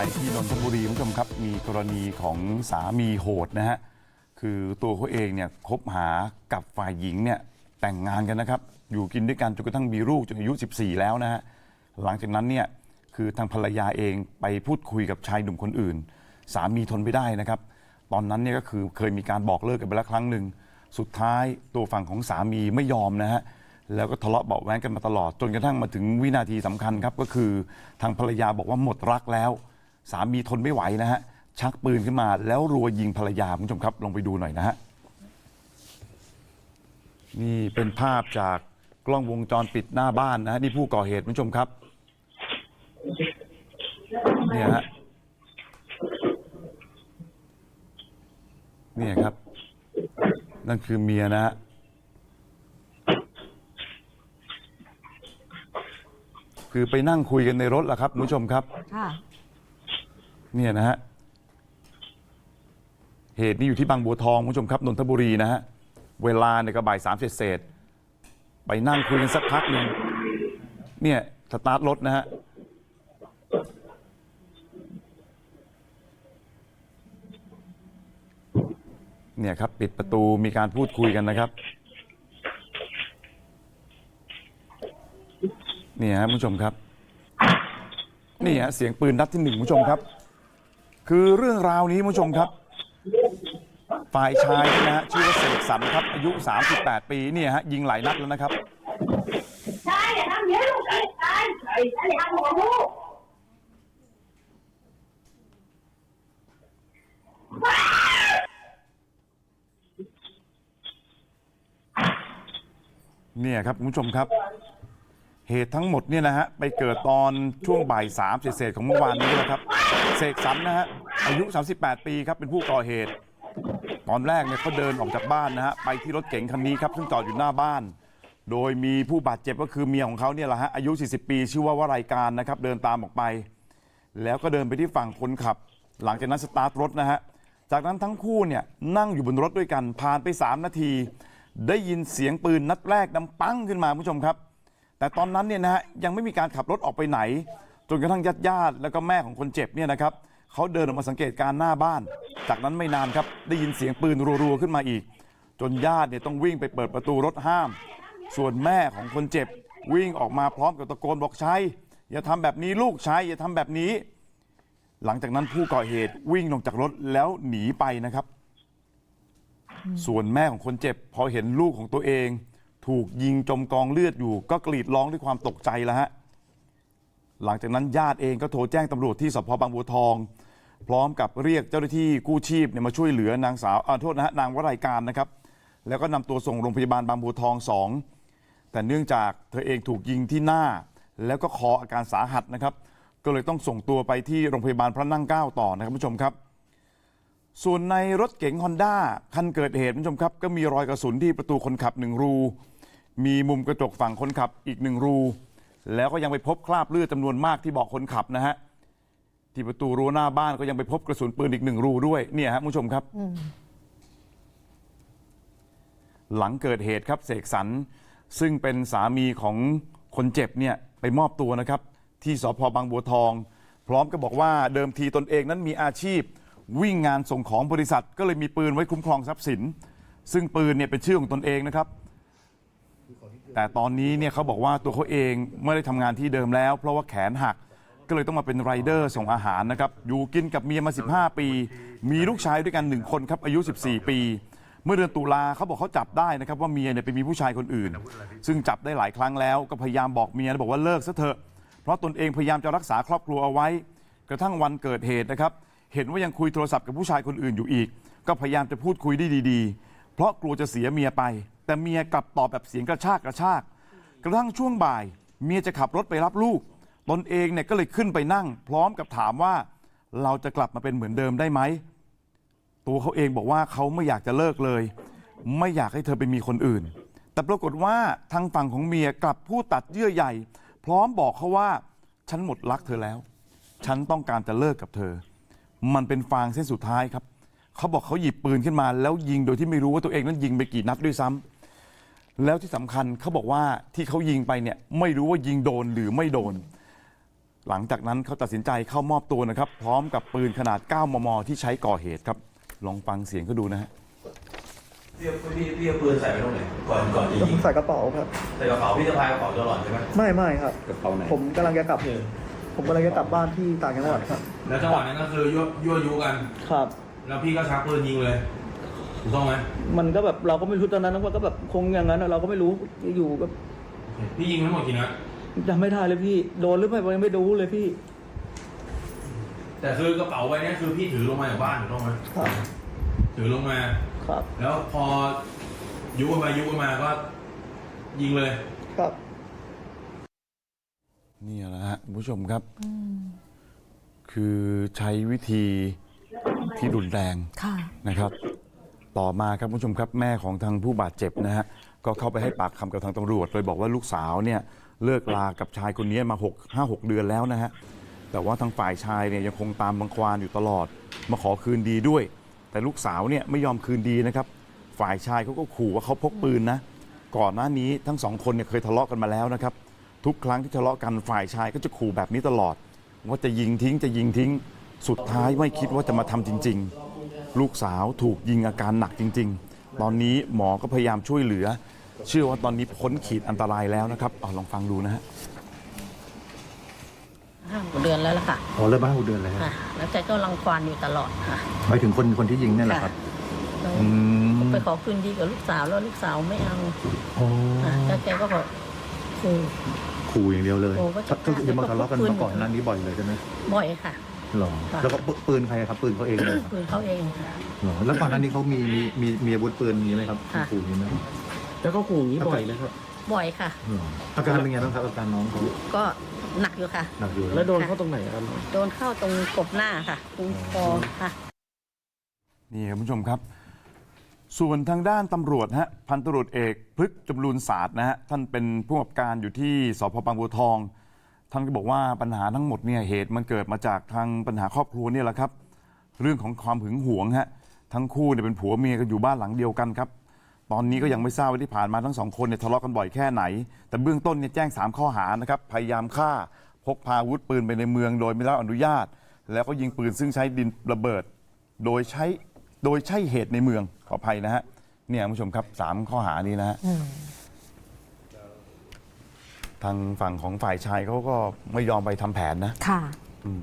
ที่นนทบุรีคุณผู้ชมครับมีกรณีของสามีโหดนะฮะคือตัวเขาเองเนี่ยคบหากับฝ่ายหญิงเนี่ยแต่งงานกันนะครับอยู่กินด้วยกันจนกระทั่งมีลูกจนอายุ 14 แล้วนะฮะหลังจากนั้นเนี่ยคือทางภรรยาเองไปพูดคุยกับชายหนุ่มคนอื่น สามีทนไม่ได้นะครับ ตอนนั้นเนี่ยก็คือเคยมีการบอกเลิกกันไปแล้วครั้งหนึ่งสุดท้ายตัวฝั่งของสามีไม่ยอมนะฮะแล้วก็ทะเลาะเบาะแว้งกันมาตลอด จนกระทั่งมาถึงวินาทีสำคัญครับ ก็คือทางภรรยาบอกว่าหมดรักแล้ว สามีทนไม่ไหวนะฮะชักปืนขึ้นมาแล้วรัวยิงภรรยาคุณผู้ชมครับลองไปดูหน่อยนะฮะนี่เป็นภาพจากกล้องวงจรปิดหน้าบ้านนะฮะนี่ผู้ก่อเหตุคุณผู้ชมครับเนี่ยฮะเนี่ยครับ นั่นคือเมียนะฮะคือไปนั่งคุยกันในรถแหละครับคุณผู้ชมครับค่ะ เนี่ยนะฮะเหตุนี้อยู่ที่บางบัวทองคุณผู้ชมครับนนทบุรีนะฮะเวลาเนี่ยก็บ่ายสามเศษๆไปนั่งคุยกันสักพักหนึ่งเนี่ยสตาร์ทรถนะฮะเนี่ยครับปิดประตูมีการพูดคุยกันนะครับนี่ฮะคุณผู้ชมครับนี่ฮะเสียงปืนนัดที่หนึ่งคุณผู้ชมครับ คือเรื่องราวนี้คุณผู้ชมครับ ฝ่ายชายนะฮะชื่อว่าเสกสรรครับ อายุ 38 ปีเนี่ยฮะยิงหลายนัดแล้วนะครับ ใช่อย่าทำเยอะลูกใช่ใช่อย่าทำหัวลูกเนี่ยครับคุณผู้ชมครับ เหตุทั้งหมดเนี่ยนะฮะไปเกิดตอนช่วงบ่ายสามเศษๆของเมื่อวานนี้นะครับ เสกสรรนะฮะ อายุ 38 ปีครับเป็นผู้ก่อเหตุ ตอนแรกเนี่ยเขาเดินออกจากบ้านนะฮะไปที่รถเก๋งคันนี้ครับซึ่งจอดอยู่หน้าบ้าน โดยมีผู้บาดเจ็บก็คือเมียของเขาเนี่ยแหละฮะอายุ 40 ปี ชื่อว่าวรายการนะครับเดินตามออกไป แล้วก็เดินไปที่ฝั่งคนขับ หลังจากนั้นสตาร์ทรถนะฮะจากนั้นทั้งคู่เนี่ยนั่งอยู่บนรถด้วยกันผ่านไป 3 นาที ได้ยินเสียงปืนนัดแรกดังปังขึ้นมาผู้ชมครับ แต่ตอนนั้นเนี่ยนะฮะยังไม่มีการขับรถออกไปไหน จนกระทั่งญาติญาติๆแล้วก็แม่ของคนเจ็บเนี่ยนะครับ เขาเดินออกมาสังเกตการณ์หน้าบ้าน จากนั้นไม่นานครับได้ยินเสียงปืนรัวๆขึ้นมาอีก จนญาติเนี่ยต้องวิ่งไปเปิดประตูรถห้าม ส่วนแม่ของคนเจ็บวิ่งออกมาพร้อมกับตะโกนบอกชัยอย่าทำแบบนี้ลูกชัยอย่าทำแบบนี้ หลังจากนั้นผู้ก่อเหตุวิ่งลงจากรถแล้วหนีไปนะครับ ส่วนแม่ของคนเจ็บ พอเห็นลูกของตัวเอง ถูกยิงจมกองเลือดอยู่ก็กรีดร้องด้วยความตกใจแล้วฮะ หลังจากนั้นญาติเองก็โทรแจ้งตำรวจที่สพบางบัวทอง พร้อมกับเรียกเจ้าหน้าที่กู้ชีพเนี่ยมาช่วยเหลือนางสาวอ่าโทษนะฮะนางวรายการนะครับ แล้วก็นำตัวส่งโรงพยาบาลบางบัวทองสองแต่เนื่องจากเธอเองถูกยิงที่หน้า แล้วก็คออาการสาหัสนะครับ ก็เลยต้องส่งตัวไปที่โรงพยาบาลพระนั่งเกล้าต่อนะครับผู้ชมครับ ส่วนในรถเก๋งฮอนด้าคันเกิดเหตุคุณผู้ชมครับ ก็มีรอยกระสุนที่ประตูคนขับหนึ่งรู มีมุมกระจกฝั่งคนขับอีกหนึ่งรู แล้วก็ยังไปพบคราบเลือดจำนวนมากที่เบาะคนขับนะฮะที่ประตูรั้วหน้าบ้านก็ยังไปพบกระสุนปืนอีกหนึ่งรูด้วยเนี่ยฮะคุณผู้ชมครับ หลังเกิดเหตุครับเสกสรรซึ่งเป็นสามีของคนเจ็บเนี่ยไปมอบตัวนะครับ ที่สพบางบัวทอง พร้อมกับบอกว่าเดิมทีตนเองนั้นมีอาชีพ วิ่งงานส่งของบริษัทก็เลยมีปืนไว้คุ้มครองทรัพย์สิน ซึ่งปืนเนี่ยเป็นชื่อของตนเองนะครับ แต่ตอนนี้เนี่ยเขาบอกว่าตัวเขาเองไม่ได้ทำงานที่เดิมแล้ว เพราะว่าแขนหักก็เลยต้องมาเป็นไรเดอร์ส่งอาหารนะครับ อยู่กินกับเมียมา 15 ปี มีลูกชายด้วยกันหนึ่งคนครับอายุ 14 ปี เมื่อเดือนตุลาเขาบอกเขาจับได้นะครับว่าเมียเนี่ยไปมีผู้ชายคนอื่น ซึ่งจับได้หลายครั้งแล้วก็พยายามบอกเมียบอกว่าเลิกซะเถอะ เพราะตนเองพยายามจะรักษาครอบครัวเอาไว้ กระทั่งวันเกิดเหตุนะครับ เห็นว่ายังคุยโทรศัพท์กับผู้ชายคนอื่นอยู่อีก ก็พยายามจะพูดคุยได้ดี ๆ เพราะกลัวจะเสียเมียไป แต่เมียกลับตอบแบบเสียงกระชากกระชาก กระทั่งช่วงบ่าย เมียจะขับรถไปรับลูก ตนเองเนี่ยก็เลยขึ้นไปนั่ง พร้อมกับถามว่าเราจะกลับมาเป็นเหมือนเดิมได้ไหม ตัวเขาเองบอกว่าเขาไม่อยากจะเลิกเลย ไม่อยากให้เธอไปมีคนอื่น แต่ปรากฏว่าทางฝั่งของเมียกลับพูดตัดเยื่อใหญ่ พร้อมบอกเขาว่าฉันหมดรักเธอแล้ว ฉันต้องการจะเลิกกับเธอ มันเป็นฟางเส้นสุดท้ายครับ เขาบอกเขาหยิบปืนขึ้นมา แล้วยิงโดยที่ไม่รู้ว่าตัวเองนั้นยิงไปกี่นัดด้วยซ้ำ แล้วที่สำคัญเขาบอกว่าที่เขายิงไปเนี่ยไม่รู้ว่ายิงโดนหรือไม่โดน หลังจากนั้นเขาตัดสินใจเข้ามอบตัวนะครับ พร้อมกับปืนขนาด 9 มม ที่ใช้ก่อเหตุครับ ลองฟังเสียงเขาดูนะฮะพี่พี่พี่เอาปืนใส่ไปตรงไหนก่อนก่อนจะยิงใส่กระเป๋าครับ ใส่กระเป๋าพี่จะพายกระเป๋าตลอดใช่ไหมไม่ไม่ครับ กระเป๋าไหน ผมกำลังจะกลับผมกำลังจะกลับบ้านที่ต่างจังหวัดครับ แล้วจังหวะนั้นก็คือยั่วยั่วยุกัน ครับ แล้วพี่ก็ชักปืนยิงเลย ถูกต้องไหมมันก็แบบเราก็ไม่รู้ตอนนั้นว่าก็แบบคงอย่างนั้นอะเราก็ไม่รู้อยู่ก็พี่ยิงทั้งหมดกี่นัดจำไม่ได้เลยพี่โดนหรือไม่ผมยังไม่รู้เลยพี่แต่คือกระเป๋าใบเนี้ยคือพี่ถือลงมาจากบ้านถูกต้องไหมครับถือลงมา ครับแล้วพอยุกันไปยุกันมาก็ ยิงเลย ครับ นี่แหละฮะคุณผู้ชมครับ คือใช้วิธีที่รุนแรงค่ะ นะครับ ต่อมาครับคุณผู้ชมครับแม่ของทางผู้บาดเจ็บนะฮะก็เข้าไปให้ปากคำกับทางตำรวจโดยบอกว่าลูกสาวเนี่ยเลิกลากับชายคนนี้มา6 5 6 เดือนแล้วนะฮะแต่ว่าทางฝ่ายชายเนี่ยยังคงตามบังควานอยู่ตลอด มาขอคืนดีด้วย แต่ลูกสาวเนี่ยไม่ยอมคืนดีนะครับ ฝ่ายชายเขาก็ขู่ว่าเขาพกปืนนะก่อนหน้านี้ทั้งสองคนเนี่ยเคยทะเลาะกันมาแล้วนะครับ ทุกครั้งที่ทะเลาะกันฝ่ายชายก็จะขู่แบบนี้ตลอด ว่าจะยิงทิ้งจะยิงทิ้ง สุดท้ายไม่คิดว่าจะมาทำจริง ๆ ลูกสาวถูกยิงอาการหนักจริง ๆ ตอนนี้หมอก็พยายามช่วยเหลือ เชื่อว่าตอนนี้พ้นขีดอันตรายแล้วนะครับเอาลองฟังดูนะฮะห้าหกเดือนแล้วล่ะค่ะอ๋อเริ่มมาห้าหกเดือนเลยฮะค่ะแล้วใจก็รังควานอยู่ตลอดค่ะ หมายถึงคนคนที่ยิงเนี่ยแหละครับ แล้วอืมไปขอคืนดีกับลูกสาวแล้วลูกสาวไม่เอาอ๋อค่ะแล้วแกก็บอกคือ ขู่อย่างเดียวเลยโอ้ก็จะ ก็คือมาทะเลาะกันปืนมาก่อนหน้านี้บ่อยเลยใช่ไหมบ่อยค่ะ หรอค่ะ แล้วก็ปืนใครครับปืนเขาเองเลยครับปืนเขาเองค่ะ หรอแล้วก่อนหน้านี้เขามีมีมีมีอาวุธปืนมีไหมครับค่ะ ขู่มีไหมแล้วก็ขู่อย่างนี้บ่อยนะครับ บ่อยค่ะ หรออาการเป็นไงบ้างครับอาการน้องเขาก็หนักอยู่ค่ะ หนักอยู่แล้วโดนเข้าตรงไหนครับ โดนเข้าตรงกบหน้าค่ะตรงคอค่ะ นี่ครับคุณผู้ชมครับ ส่วนทางด้านตำรวจฮะพันตำรวจเอกพฤกษ์จำรูนศาสตร์นะฮะท่านเป็นผู้กำกับการอยู่ที่สพบางบัวทอง ท่านก็บอกว่าปัญหาทั้งหมดเนี่ยเหตุมันเกิดมาจากทางปัญหาครอบครัวเนี่ยแหละครับ เรื่องของความหึงหวงฮะทั้งคู่เนี่ยเป็นผัวเมียกันอยู่บ้านหลังเดียวกันครับ ตอนนี้ก็ยังไม่ทราบว่าที่ผ่านมาทั้งสองคนเนี่ยทะเลาะกันบ่อยแค่ไหน แต่เบื้องต้นเนี่ยแจ้ง 3 ข้อหานะครับพยายามฆ่าพกพาอาวุธปืนไปในเมืองโดยไม่ได้รับอนุญาต แล้วก็ยิงปืนซึ่งใช้ดินระเบิด โดยใช้โดยใช่เหตุในเมืองขออภัยนะฮะเนี่ยคุณผู้ชมครับสามข้อหานี้นะฮะ ทางฝั่งของฝ่ายชายเขาก็ไม่ยอมไปทำแผนนะค่ะ อืม